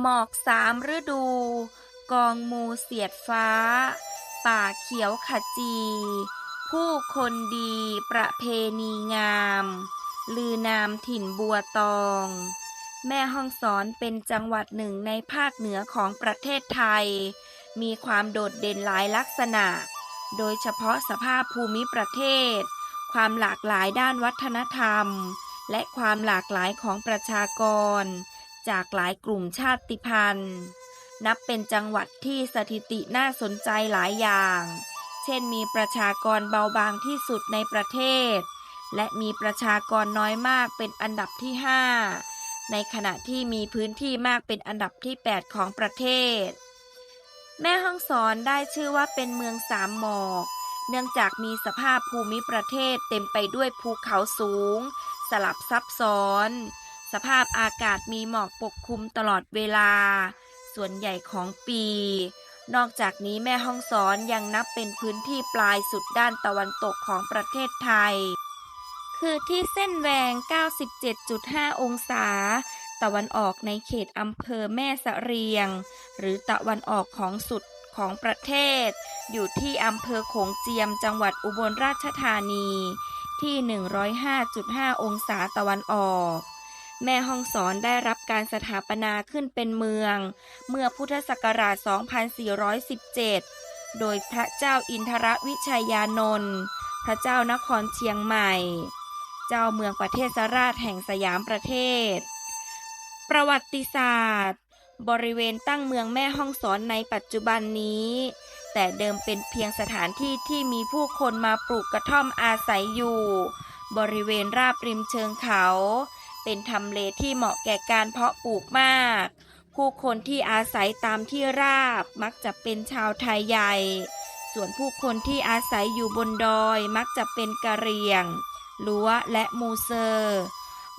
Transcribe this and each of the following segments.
หมอกสามฤดู กองมูเสียดฟ้า ป่าเขียวขจี ผู้คนดีประเพณีงาม ลือนามถิ่นบัวตอง แม่ห้องสอนเป็นจังหวัดหนึ่งในภาคเหนือของประเทศไทย มีความโดดเด่นหลายลักษณะ โดยเฉพาะสภาพภูมิประเทศ ความหลากหลายด้านวัฒนธรรม และความหลากหลายของประชากร จากหลายกลุ่มชาติพันธุ์ นับเป็นจังหวัดที่สถิติน่าสนใจหลายอย่าง เช่นมีประชากรเบาบางที่สุดในประเทศ และมีประชากรน้อยมากเป็นอันดับที่ 5 ในขณะที่มีพื้นที่มากเป็นอันดับที่ 8 ของประเทศ แม่ฮ่องสอนได้ชื่อว่าเป็นเมืองสามหมอกเนื่องจากมีสภาพภูมิประเทศเต็มไปด้วยภูเขาสูง สลับซับซ้อน สภาพอากาศมีหมอกปกคลุมตลอดเวลา ส่วนใหญ่ของปี นอกจากนี้แม่ฮ่องสอนยังนับเป็นพื้นที่ปลายสุดด้านตะวันตกของประเทศไทย คือที่เส้นแหวง 97.5 องศา ตะวันออกในเขตอำเภอแม่สะเรียง หรือตะวันออกของสุดของประเทศ อยู่ที่อำเภอโขงเจียมจังหวัดอุบลราชธานี ที่ 105.5 องศาตะวันออก แม่ฮ่องสอนได้รับการสถาปนาขึ้นเป็นเมือง เมื่อพุทธศักราช 2417 โดยพระเจ้าอินทรวิชัยยานนท์พระเจ้านครเชียงใหม่ เจ้าเมืองประเทศสราชแห่งสยามประเทศ ประวัติศาสตร์ บริเวณตั้งเมืองแม่ฮ่องสอนในปัจจุบันนี้ แต่เดิมเป็นเพียงสถานที่ที่มีผู้คนมาปลูกกระท่อมอาศัยอยู่ บริเวณราบริมเชิงเขา เป็นทำเลที่เหมาะแก่การเพาะปลูกมาก ผู้คนที่อาศัยตามที่ราบมักจะเป็นชาวไทยใหญ่ ส่วนผู้คนที่อาศัยอยู่บนดอยมักจะเป็นกะเหรี่ยงลัวและมูเซอร์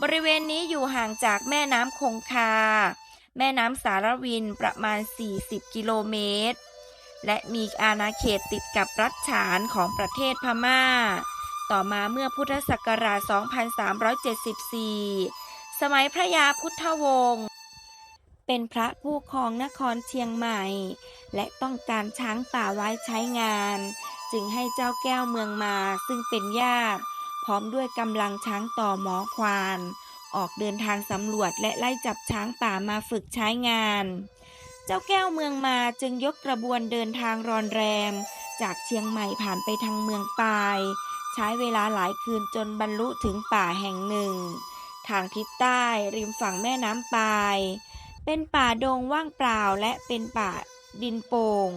บริเวณนี้อยู่ห่างจากแม่น้ำคงคา แม่น้ำสารวินประมาณ 40 กิโลเมตร และมีอาณาเขตติดกับรัฐฉานของประเทศพม่า ต่อมาเมื่อพุทธศักราช 2374 สมัยพระยาพุทธวงศ์ เป็นพระผู้ครองนครเชียงใหม่ และต้องการช้างป่าไว้ใช้งาน จึงให้เจ้าแก้วเมืองมาซึ่งเป็นญาติ พร้อมด้วยกำลังช้างต่อหมอควาน ออกเดินทางสำรวจและไล่จับช้างป่ามาฝึกใช้งาน เจ้าแก้วเมืองมาจึงยกกระบวนเดินทางรอนแรม จากเชียงใหม่ผ่านไปทางเมืองปาย ใช้เวลาหลายคืนจนบรรลุถึงป่าแห่งหนึ่ง ทางทิศใต้ริมฝั่งแม่น้ำปาย เป็นป่าดงว่างเปล่าและเป็นป่าดินโป่ง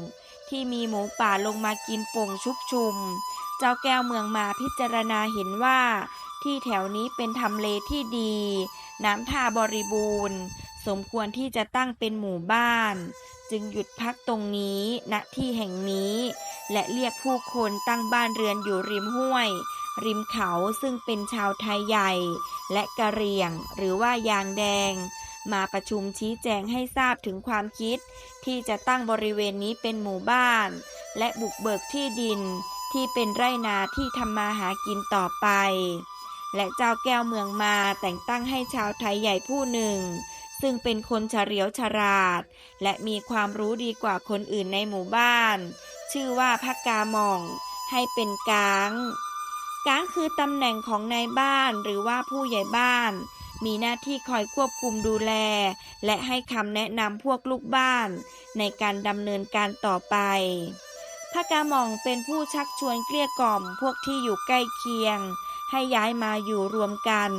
ที่มีหมูป่าลงมากินโป่งชุกชุม เจ้าแก้วเมืองมาพิจารณาเห็นว่า ที่แถวนี้เป็นทำเลที่ดี น้ำท่าบริบูรณ์ สมควรที่จะตั้งเป็นหมู่บ้าน จึงหยุดพักตรงนี้ณที่แห่งนี้ และเรียกผู้คนตั้งบ้านเรือนอยู่ริมห้วย ริมเขาซึ่งเป็นชาวไทยใหญ่ และกะเหรี่ยง หรือว่ายางแดง มาประชุมชี้แจงให้ทราบถึงความคิด ที่จะตั้งบริเวณนี้เป็นหมู่บ้าน และบุกเบิกที่ดินที่เป็นไร่นาที่ทำมาหากินต่อไป และเจ้าแก้วเมืองมาแต่งตั้งให้ชาวไทยใหญ่ผู้หนึ่ง ซึ่งเป็นคนเฉลียวฉลาด และมีความรู้ดีกว่าคนอื่นในหมู่บ้าน ชื่อว่าพักกาหมอง ให้เป็นกลางกลางคือตำแหน่งของนายบ้านหรือว่าผู้ใหญ่บ้าน มีหน้าที่คอยควบคุมดูแล และให้คำแนะนำพวกลูกบ้าน ในการดำเนินการต่อไปพระกาหม่องเป็นผู้ชักชวนเกลี้ยกล่อมพวกที่อยู่ใกล้เคียง ให้ย้ายมาอยู่รวมกัน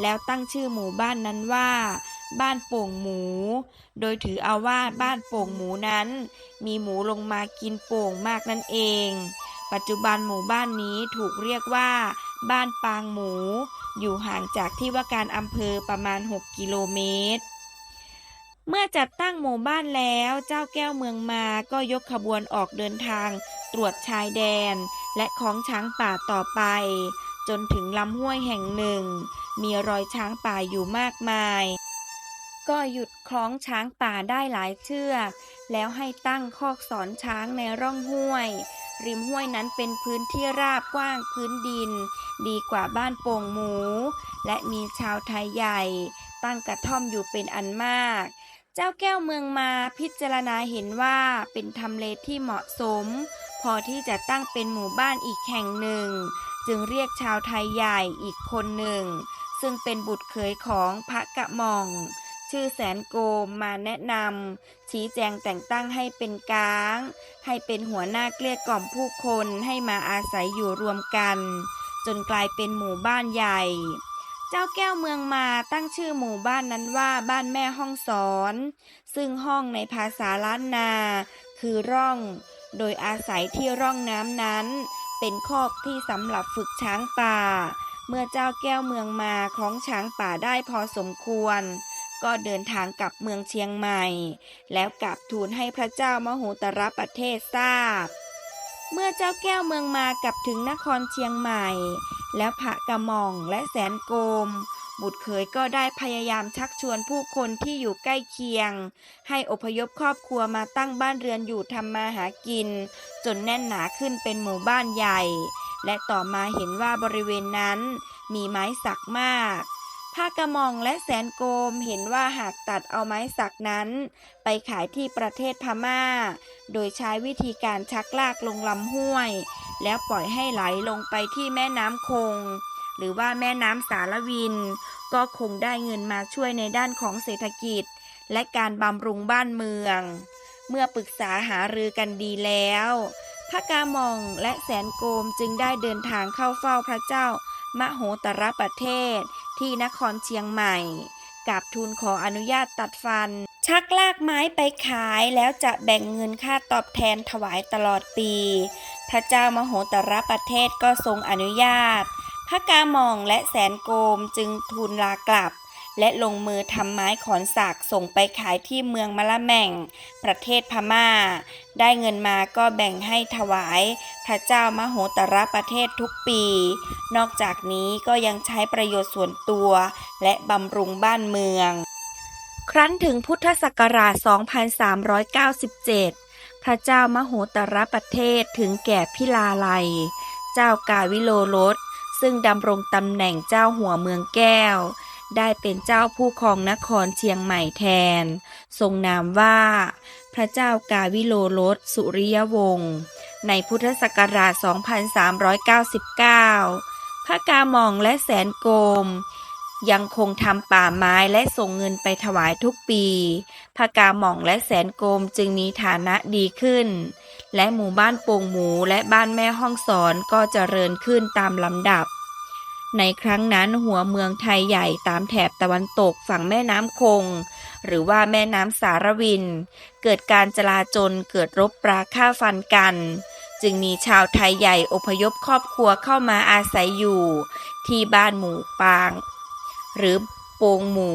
แล้วตั้งชื่อหมู่บ้านนั้นว่า บ้านโป่งหมู โดยถือเอาว่าบ้านโป่งหมูนั้น มีหมูลงมากินโป่งมากนั่นเอง ปัจจุบันหมู่บ้านนี้ถูกเรียกว่า บ้านปางหมู อยู่ห่างจากที่ว่าการอำเภอประมาณ 6 กิโลเมตร เมื่อจัดตั้งหมู่บ้านแล้วเจ้าแก้วเมืองมาก็ยกขบวนออกเดินทางตรวจชายแดน และของช้างป่าต่อไป จนถึงลำห้วยแห่งหนึ่ง มีรอยช้างป่าอยู่มากมาย ก็หยุดคล้องช้างป่าได้หลายเชือก แล้วให้ตั้งคอกสอนช้างในร่องห้วย ริมห้วยนั้นเป็นพื้นที่ราบกว้างพื้นดิน ดีกว่าบ้านโป่งหมู และมีชาวไทยใหญ่ ตั้งกระท่อมอยู่เป็นอันมาก เจ้าแก้วเมืองมาพิจารณาเห็นว่าเป็นทำเลที่เหมาะสม พอที่จะตั้งเป็นหมู่บ้านอีกแห่งหนึ่ง จึงเรียกชาวไทยใหญ่อีกคนหนึ่ง ซึ่งเป็นบุตรเขยของพระกะม่อง ชื่อแสนโกมมาแนะนำชี้แจงแต่งตั้งให้เป็นกลาง ให้เป็นหัวหน้าเกลี้ยกล่อมผู้คนให้มาอาศัยอยู่รวมกัน จนกลายเป็นหมู่บ้านใหญ่ เจ้าแก้วเมืองมาตั้งชื่อหมู่บ้านนั้นว่าบ้านแม่ห้องสอน ซึ่งห้องในภาษาล้านนา คือร่อง โดยอาศัยที่ร่องน้ำนั้น เป็นคอกที่สำหรับฝึกช้างป่า เมื่อเจ้าแก้วเมืองมาคล้องช้างป่าได้พอสมควร ก็เดินทางกลับเมืองเชียงใหม่ แล้วกลับทูลให้พระเจ้ามโหตรประเทศทราบ เมื่อเจ้าแก้วเมืองมากลับถึงนครเชียงใหม่ แล้วพระกระหม่องและแสนโกม บุตรเขยก็ได้พยายามชักชวนผู้คนที่อยู่ใกล้เคียง ให้อพยพครอบครัวมาตั้งบ้านเรือนอยู่ทำมาหากิน จนแน่นหนาขึ้นเป็นหมู่บ้านใหญ่ และต่อมาเห็นว่าบริเวณนั้นมีไม้สักมาก พระกระมองและแสนโกมเห็นว่าหากตัดเอาไม้สักนั้น ไปขายที่ประเทศพม่า โดยใช้วิธีการชักลากลงลำห้วย แล้วปล่อยให้ไหลลงไปที่แม่น้ำคง หรือว่าแม่น้ำสารวิน ก็คงได้เงินมาช่วยในด้านของเศรษฐกิจ และการบำรุงบ้านเมือง เมื่อปรึกษาหารือกันดีแล้วพระกามองและแสนโกมจึงได้เดินทางเข้าเฝ้าพระเจ้ามโหตรประเทศ ที่นครเชียงใหม่กับทูลขออนุญาตตัดฟัน ชักลากไม้ไปขายแล้วจะแบ่งเงินค่าตอบแทนถวายตลอดปี พระเจ้ามโหตรประเทศก็ทรงอนุญาต พระกาหม่องและแสนโกมจึงทูลลากลับ และลงมือทำไม้ขอนสากส่งไปขายที่เมืองมะละแม่ง ประเทศพม่า ได้เงินมาก็แบ่งให้ถวาย พระเจ้ามโหตระประเทศทุกปี นอกจากนี้ก็ยังใช้ประโยชน์ส่วนตัว และบำรุงบ้านเมือง ครั้นถึงพุทธศักราช 2397 พระเจ้ามโหตระประเทศถึงแก่พิลาไลยเจ้ากาวิโลรสซึ่งดำรงตำแหน่งเจ้าหัวเมืองแก้ว ได้เป็นเจ้าผู้ครองนครเชียงใหม่แทน ทรงนามว่า พระเจ้ากาวิโลรสสุริยวงศ์ในพุทธศักราช 2399 พระกาหม่องและแสนโกม ยังคงทำป่าไม้และส่งเงินไปถวายทุกปี พระกาหม่องและแสนโกมจึงมีฐานะดีขึ้น และหมู่บ้านโป่งหมูและบ้านแม่ห้องสอนก็เจริญขึ้นตามลำดับ ในครั้งนั้นหัวเมืองไทยใหญ่ตามแถบตะวันตกฝั่งแม่น้ำคง หรือว่าแม่น้ำสารวิน เกิดการจลาจลเกิดรบปราฆ่าฟันกัน จึงมีชาวไทยใหญ่อพยพครอบครัวเข้ามาอาศัยอยู่ ที่บ้านหมู่ปาง หรือโปงหมู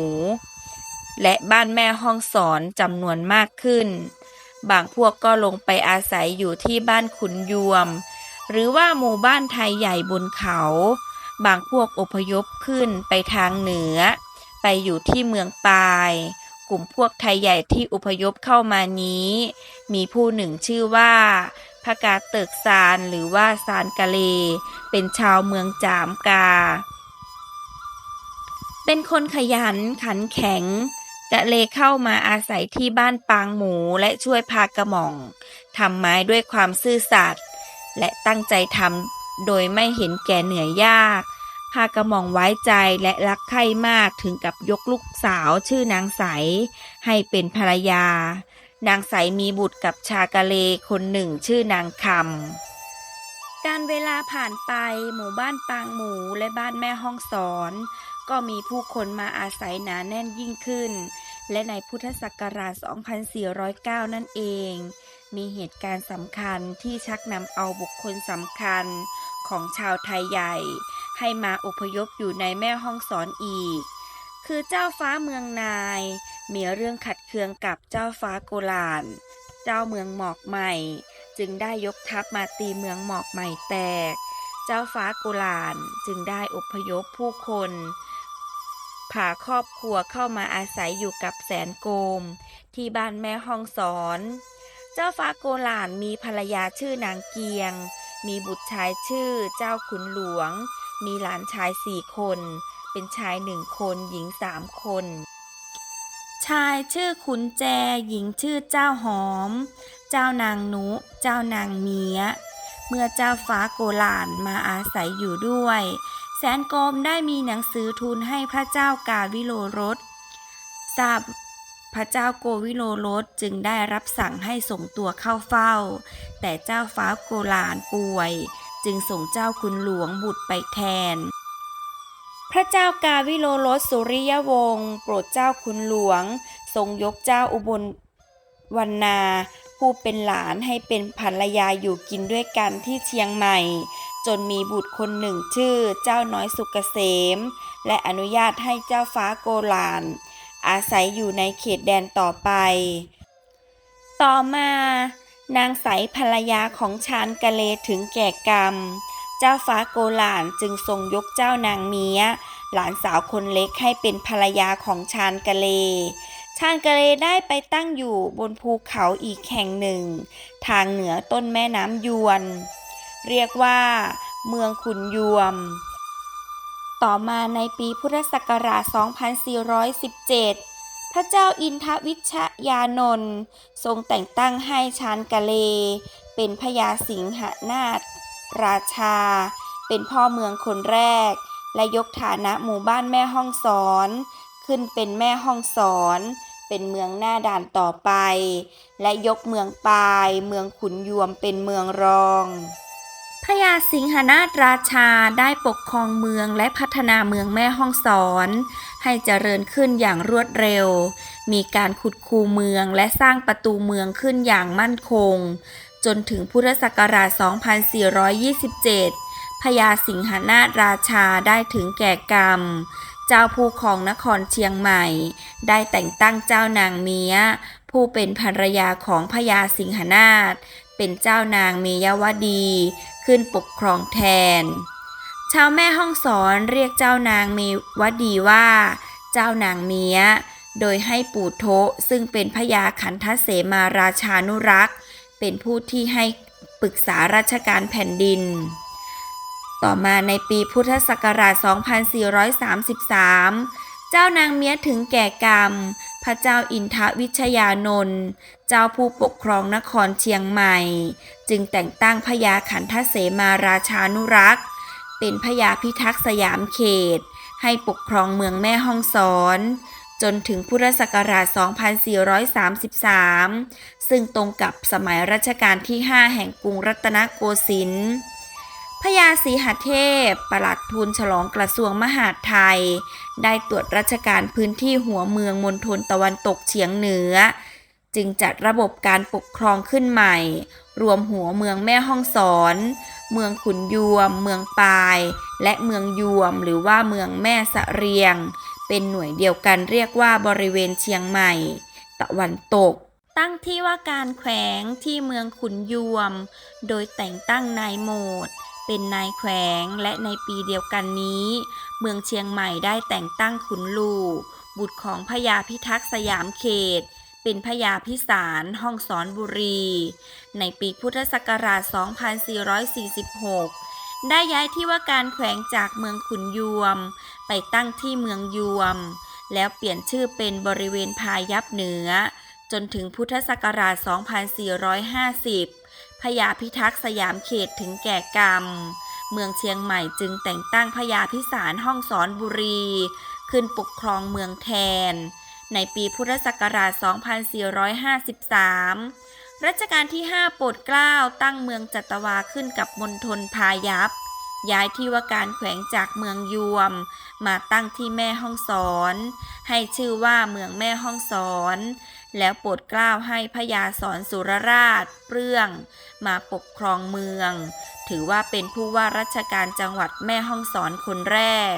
และบ้านแม่ห้องสอนจำนวนมากขึ้น บางพวกก็ลงไปอาศัยอยู่ที่บ้านขุนยวม หรือว่าหมู่บ้านไทยใหญ่บนเขา บางพวกอพยพขึ้นไปทางเหนือ ไปอยู่ที่เมืองปาย กลุ่มพวกไทยใหญ่ที่อพยพเข้ามานี้ มีผู้หนึ่งชื่อว่าพระกาเติกซานหรือว่าซานกะเล เป็นชาวเมืองจามกา เป็นคนขยันขันแข็งกะเลเข้ามาอาศัยที่บ้านปางหมูและช่วยพากระหม่องทำไม้ด้วยความซื่อสัตย์และตั้งใจทำ โดยไม่เห็นแก่เหนื่อยยากพากระหม่องไว้ใจและรักใคร่มากถึงกับยกลูกสาวชื่อนางใส ให้เป็นภรรยา นางใสมีบุตรกับชากะเลคนหนึ่งชื่อนางคำ การเวลาผ่านไปหมู่บ้านปางหมูและบ้านแม่ห้องสอน ก็มีผู้คนมาอาศัยหนาแน่นยิ่งขึ้น และในพุทธศักราช 2409 นั่นเอง มีเหตุการณ์สำคัญที่ชักนำเอาบุคคลสำคัญ ของชาวไทยใหญ่ ให้มาอพยพอยู่ในแม่ห้องสอนอีก คือเจ้าฟ้าเมืองนาย มีเรื่องขัดเคืองกับเจ้าฟ้าโกลานเจ้าเมืองหมอกใหม่ จึงได้ยกทัพมาตีเมืองหมอกใหม่แตก เจ้าฟ้าโกลานจึงได้อพยพผู้คนพาครอบครัวเข้ามาอาศัยอยู่กับแสนโกม ที่บ้านแม่ห้องสอน เจ้าฟ้าโกลานมีภรรยาชื่อนางเกียง มีบุตรชายชื่อเจ้าขุนหลวง มีหลานชายสี่คน เป็นชายหนึ่งคนหญิงสามคน ชายชื่อขุนแจ หญิงชื่อเจ้าหอม เจ้านางนุ เจ้านางเมีย เมื่อเจ้าฟ้าโกลานมาอาศัยอยู่ด้วย แสนโกมได้มีหนังสือทูลให้พระเจ้ากาวิโลรสทราบ พระเจ้าโกวิโลรสจึงได้รับสั่งให้ส่งตัวเข้าเฝ้า แต่เจ้าฟ้าโกลานป่วย จึงส่งเจ้าคุณหลวงบุตรไปแทน พระเจ้ากาวิโลรสสุริยวงศ์โปรดเจ้าคุณหลวง ทรงยกเจ้าอุบลวรรณาผู้เป็นหลานให้เป็นภรรยาอยู่กินด้วยกันที่เชียงใหม่ จนมีบุตรคนหนึ่งชื่อเจ้าน้อยสุกเกษม และอนุญาตให้เจ้าฟ้าโกลาน อาศัยอยู่ในเขตแดนต่อไป ต่อมานางใสภรรยาของชานกะเลถึงแก่กรรม เจ้าฟ้าโกลานจึงทรงยกเจ้านางเมียหลานสาวคนเล็กให้เป็นภรรยาของชานกะเล ชานกะเลได้ไปตั้งอยู่บนภูเขาอีกแห่งหนึ่ง ทางเหนือต้นแม่น้ำยวน เรียกว่า เมืองขุนยวม ต่อมาในปีพุทธศักราช 2417 พระเจ้าอินทวิชยานนท์ทรงแต่งตั้งให้ชานกะเล เป็นพญาสิงหนาถราชา เป็นพ่อเมืองคนแรก และยกฐานะหมู่บ้านแม่ห้องสอน ขึ้นเป็นแม่ห้องสอน เป็นเมืองหน้าด่านต่อไป และยกเมืองปาย เมืองขุนยวมเป็นเมืองรอง พญาสิงหนาถราชาได้ปกครองเมืองและพัฒนาเมืองแม่ห้องสอน ให้เจริญขึ้นอย่างรวดเร็ว มีการขุดคูเมืองและสร้างประตูเมืองขึ้นอย่างมั่นคง จนถึงพุทธศักราช 2427 พญาสิงหนาถราชาได้ถึงแก่กรรม เจ้าผู้ครองนครเชียงใหม่ ได้แต่งตั้งเจ้านางเมียผู้เป็นภรรยาของพญาสิงหนาถเป็นเจ้านางเมยวดี ขึ้นปกครองแทน ชาวแม่ห้องสอนเรียกเจ้านางเมวดีว่า เจ้านางเมียโดยให้ปู่โทซึ่งเป็นพญาขันทเสมาราชานุรักษ์ เป็นผู้ที่ให้ปรึกษาราชการแผ่นดิน ต่อมาในปีพุทธศักราช 2433 เจ้านางเมียถึงแก่กรรม พระเจ้าอินทวิชยานนท์เจ้าผู้ปกครองนครเชียงใหม่ จึงแต่งตั้งพญาขันทเสมาราชานุรักษ์ เป็นพญาพิทักษ์สยามเขต ให้ปกครองเมืองแม่ห้องสอน จนถึงพุทธศักราช 2433 ซึ่งตรงกับสมัยรัชกาลที่ 5 แห่งกรุงรัตนโกสินทร์ พญาศรีหเทพ ประหลัดทูลฉลองกระทรวงมหาดไทย ได้ตรวจราชการพื้นที่หัวเมืองมณฑลตะวันตกเฉียงเหนือ จึงจัดระบบการปกครองขึ้นใหม่ รวมหัวเมืองแม่ห้องสอน เมืองขุนยวม เมืองปาย และเมืองยวมหรือว่าเมืองแม่สะเรียง เป็นหน่วยเดียวกันเรียกว่าบริเวณเชียงใหม่ ตะวันตกตั้งที่ว่าการแขวงที่เมืองขุนยวม โดยแต่งตั้งนายโหมด เป็นนายแขวงและในปีเดียวกันนี้ เมืองเชียงใหม่ได้แต่งตั้งขุนลูบุตรของพญาพิทักษ์สยามเขต เป็นพญาพิสารห้องสอนบุรี ในปีพุทธศักราช 2446 ได้ย้ายที่ว่าการแขวงจากเมืองขุนยวม ไปตั้งที่เมืองยวม แล้วเปลี่ยนชื่อเป็นบริเวณพายัพเหนือ จนถึงพุทธศักราช 2450 พญาพิทักษ์สยามเขตถึงแก่กรรม เมืองเชียงใหม่จึงแต่งตั้งพญาพิสารห้องสอนบุรี ขึ้นปกครองเมืองแทน ในปีพุทธศักราช 2453 รัชกาลที่ 5 โปรดเกล้าตั้งเมืองจัตวาขึ้นกับมณฑลพายัพย้ายที่ว่าการแขวงจากเมืองยวม มาตั้งที่แม่ห้องสอน ให้ชื่อว่าเมืองแม่ห้องสอน แล้วโปรดเกล้าให้พญาสอนสุรราชเปรื่อง มาปกครองเมือง ถือว่าเป็นผู้ว่าราชการจังหวัดแม่ห้องสอนคนแรก